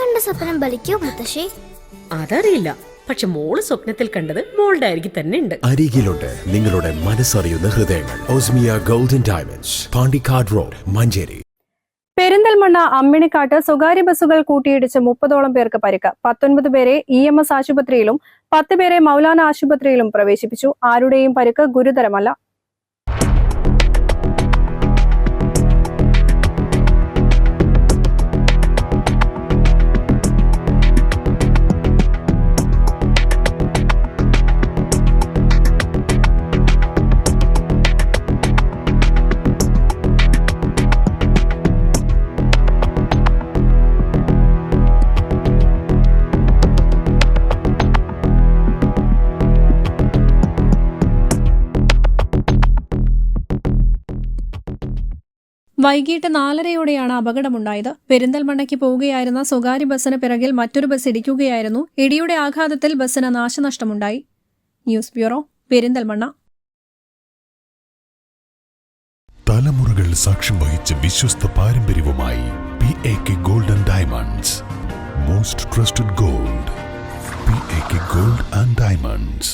കണ്ട സ്വപ്നം ബലിക്കോ മുത്തശ്ശി? അതറിയില്ല. പക്ഷെ മോൾ സ്വപ്നത്തിൽ കണ്ടത് മോളുടെ അരികിൽ തന്നെ ഉണ്ട്. അരികിലുണ്ട് നിങ്ങളുടെ മനസ്സറിയുന്ന ഹൃദയങ്ങൾ. Osmia golden diamonds Pandikkad road Manjeri. Perinthalmanna Amminikkad സ്വകാര്യ ബസ്സുകൾ കൂട്ടിയിടിച്ച് മുപ്പതോളം പേർക്ക് പരിക്ക്. പത്തൊൻപത് പേരെ ഇ എം എസ് ആശുപത്രിയിലും പത്ത് പേരെ മൗലാന ആശുപത്രിയിലും പ്രവേശിപ്പിച്ചു. ആരുടെയും പരിക്ക് ഗുരുതരമല്ല. വൈകിട്ട് നാലരയോടെയാണ് അപകടമുണ്ടായത്. പെരിന്തൽമണ്ണയ്ക്ക് പോവുകയായിരുന്ന സ്വകാര്യ ബസ്സിന് പിറകിൽ മറ്റൊരു ബസ് ഇടിക്കുകയായിരുന്നു. ഇടിയുടെ ആഘാതത്തിൽ ബസ്സിന് നാശനഷ്ടമുണ്ടായി. News bureau Perinthalmanna. തലമുറകൾ സാക്ഷ്യം വഹിച്ച വിശ്വസ്ത പാരമ്പര്യവുമായി P A K golden diamonds. Most trusted gold P A K gold and diamonds.